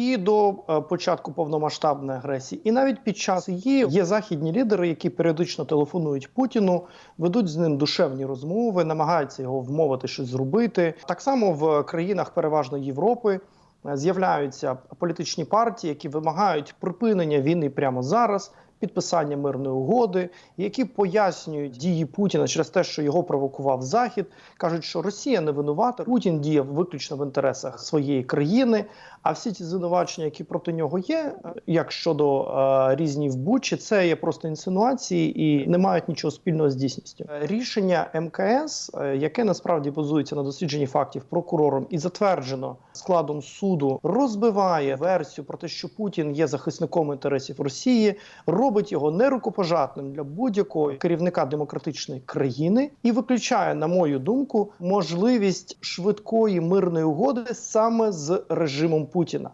і до е, початку повномасштабної агресії, і навіть під час її є західні лідери, які періодично телефонують Путіну, ведуть з ним душевні розмови, намагаються його вмовити щось зробити. Так само в країнах переважно Європи. е, З'являються політичні партії, які вимагають припинення війни прямо зараз, підписання мирної угоди, які пояснюють дії Путіна через те, що його провокував Захід. кажуть, що Росія не винувата. Путін діяв виключно в інтересах своєї країни. А всі ці звинувачення, які проти нього є, як щодо е, різні в Бучі, це є просто інсинуації і не мають нічого спільного з дійсністю. Е, Рішення МКС, е, яке насправді базується на дослідженні фактів прокурором і затверджено складом суду, розбиває версію про те, що Путін є захисником інтересів Росії, робить його нерукопожатним для будь-якого керівника демократичної країни і виключає, на мою думку, можливість швидкої мирної угоди саме з режимом Путіна.